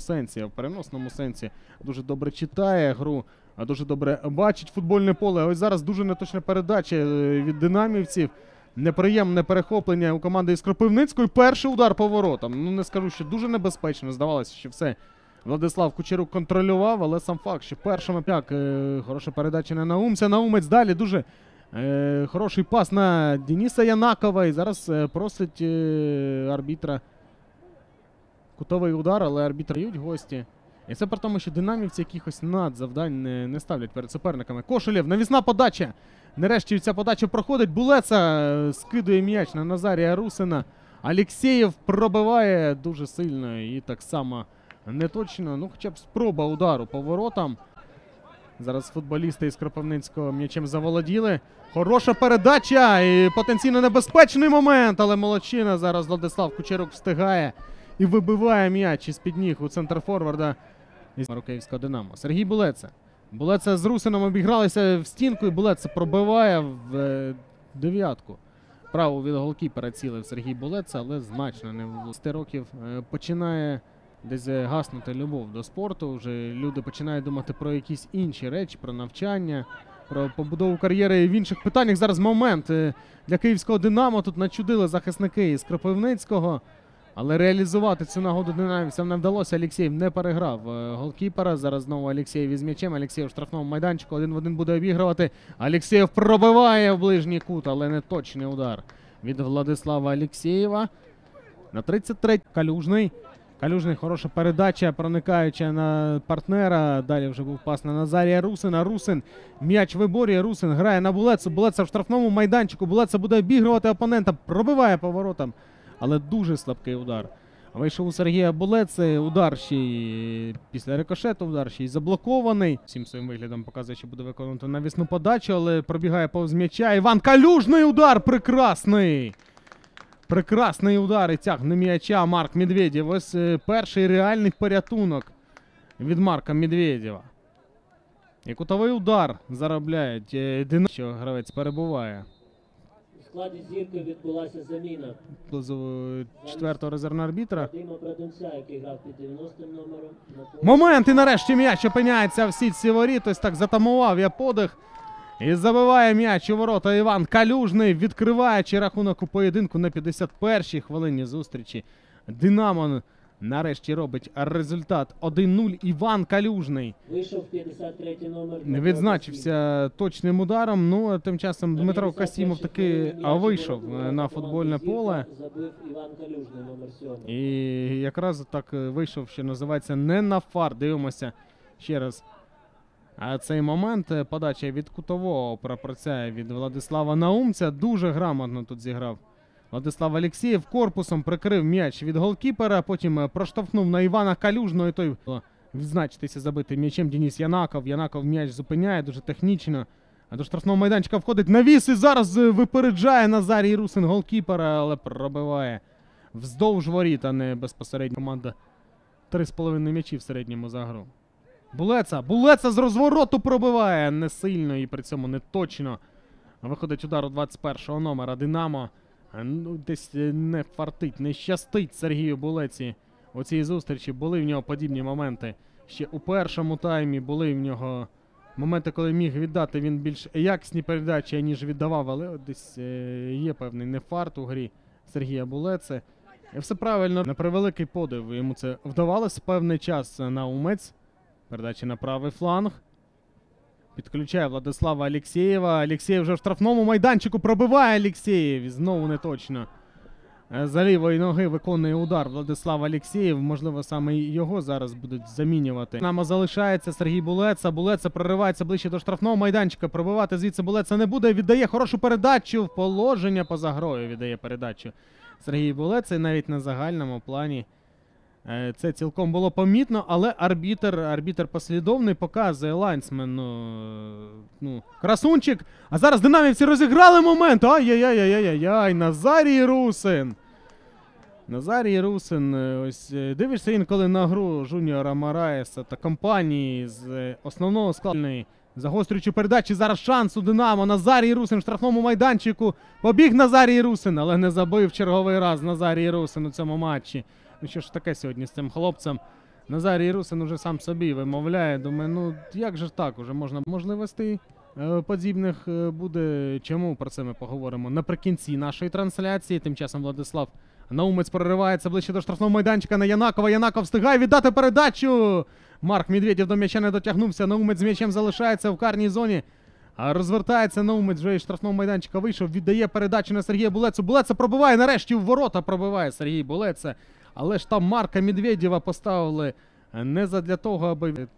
переносному сенсі. А в переносному сенсі дуже добре читає гру, а дуже добре бачить футбольне поле. Ось зараз дуже неточна передача е, від динамівців. Неприємне перехоплення у команди із Кропивницької. Перший удар по воротам. Ну не скажу, що дуже небезпечно. Здавалося, що все. Владислав Кучерук контролював, але сам факт, що першим як е, хороша передача на Наумця. Наумець далі дуже е, хороший пас на Дениса Янакова. І зараз просить арбітра кутовий удар, але арбітр дають гості. І це при тому, що динамівці якихось надзавдань не, не ставлять перед суперниками. Кошелєв, навісна подача. Нарешті ця подача проходить. Булеца е, скидує м'яч на Назарія Русина. Алєксєєв пробиває дуже сильно і так само неточно. Ну, хоча б спроба удару по воротам. Зараз футболісти із Кропивницького м'ячем заволоділи. Хороша передача і потенційно небезпечний момент, але молодчина зараз Владислав Кучерук встигає і вибиває м'яч із-під ніг у центр форварда із Марокківського Динамо. Сергій Булеца. Булеца з Русином обігралися в стінку, і Булеца пробиває в е, дев'ятку. Право від голкіпера цілив Сергій Булеца, але значно не в 10 років е, починає десь е, гаснути любов до спорту. Вже люди починають думати про якісь інші речі, про навчання, про побудову кар'єри і в інших питаннях. Зараз момент е, для київського Динамо. Тут начудили захисники із Кропивницького. Але реалізувати цю нагоду динамівцям не вдалося. Олексєєв не переграв е, голкіпера. Зараз знову Олексєєв із м'ячем. Олексєєв в штрафному майданчику один в один буде обігрувати. Олексєєв пробиває в ближній кут, але не точний удар від Владислава Олексєєва. На 33 Калюжний. Калюжний хороша передача, проникаюча на партнера. Далі вже був пас на Назарія Русина. Русин м'яч виборює. Русин грає на Булецу. Булеца в штрафному майданчику. Булеца буде обігрувати опонента. Пробиває поворотом. Але дуже слабкий удар. Вийшов у Сергія Булеци. Удар ще й після рикошету, удар ще й заблокований. Всім своїм виглядом показує, що буде виконувати навісну подачу, але пробігає повз м'яча. Іван Калюжний удар! Прекрасний! Прекрасний удар і тягне м'яча Марк Медведєв. Ось е, перший реальний порятунок від Марка Медведєва. І кутовий удар заробляють е, Динамо, що гравець перебуває. Складі зірки відбулася заміна четвертого резервного арбітра. Який грав під 90 номером. Момент і нарешті м'яч опиняється в сітці воріт. Ось так затамував я подих. І забиває м'яч у ворота Іван Калюжний, відкриваючи рахунок у поєдинку на 51-й хвилині зустрічі. Динамо нарешті робить результат 1-0. Іван Калюжний Вийшов 53 номер. не відзначився точним ударом. Ну а тим часом Дмитро Касімов таки вийшов е, на футбольне поле. Забив Іван Калюжний, номер 7. І якраз так е, вийшов, що називається не на фар. Дивимося ще раз. А цей момент е, подача від кутового прапорця від Владислава Наумця дуже грамотно тут зіграв. Владислав Олексєєв корпусом прикрив м'яч від голкіпера, потім е, проштовхнув на Івана Калюжного, і той е, відзначитися забитим м'ячем Денис Янаков. Янаков м'яч зупиняє дуже технічно. А до штрафного майданчика входить навіс і зараз е, випереджає Назарій Русин голкіпера, але пробиває вздовж воріт, а не безпосередньо команда 3,5 м'ячі в середньому за гру. Булеца, Булеца з розвороту пробиває не сильно і при цьому не точно. Виходить удар у 21-го номера Динамо. Е, Ну, десь е, не фартить, не щастить Сергію Булеці у цій зустрічі. Були в нього подібні моменти. Ще у першому таймі були в нього моменти, коли міг віддати він більш якісні передачі, ніж віддавав, але от десь е, є певний нефарт у грі Сергія Булеці. І все правильно, на превеликий подив. Йому це вдавалося певний час на умець. Передача на правий фланг. Підключає Владислава Алєксєєва. Алєксєєв вже в штрафному майданчику пробиває Алєксєєв. Знову не точно. Е, За лівої ноги виконує удар Владислав Алєксєєв. Можливо, саме його зараз будуть замінювати. Нам залишається Сергій Булеца. Булеца проривається ближче до штрафного майданчика. Пробивати звідси Булеца не буде. Віддає хорошу передачу в положення поза грою. Віддає передачу Сергій Булеца. І навіть на загальному плані. Е, Це цілком було помітно, але арбітер, арбітер послідовний показує лайнсмен. Ну, е, ну, красунчик. А зараз динамівці розіграли момент. Ай-яй-яй-яй-яй-яй. Назарій Русин. Назарій Русин. е, Ось дивишся інколи на гру Жуніора Мараєса та компанії з основного складу. Загострюючи передачі, зараз шанс у Динамо. Назарій Русин в штрафному майданчику. Побіг Назарій Русин, але не забив черговий раз Назарій Русин у цьому матчі. Ну що ж таке сьогодні з цим хлопцем? Назарій Русин уже сам собі вимовляє. Думаю, ну як же так? Уже можна можливостей подібних е, буде. Чому про це ми поговоримо наприкінці нашої трансляції? Тим часом Владислав Наумець проривається ближче до штрафного майданчика на Янакова. Янаков встигає віддати передачу. Марк Медведєв до м'яча не дотягнувся. Наумець з м'ячем залишається в карній зоні. Розвертається Наумець вже із штрафного майданчика вийшов, віддає передачу на Сергія Булецу. Булеца пробиває, нарешті в ворота пробиває Сергій Булеце. Але ж там Марка Медведєва поставили не задля того, аби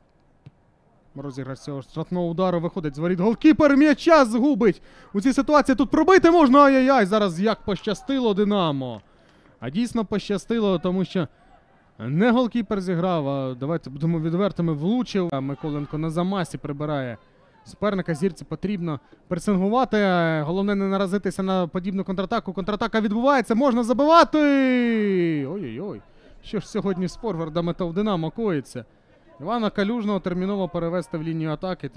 розіграш цього штрафного удару виходить з воріт. Голкіпер м'яча згубить. У цій ситуації тут пробити можна. Ай-яй-яй. Зараз як пощастило Динамо. А дійсно пощастило, тому що не голкіпер зіграв, а давайте будемо відвертими влучив. Миколенко на замасі прибирає суперника. Зірці потрібно пресингувати. Головне не наразитися на подібну контратаку. Контратака відбувається, можна забивати. Ой-ой-ой. Що ж сьогодні з форвардами та в Динамо коїться? Івана Калюжного терміново перевести в лінію атаки.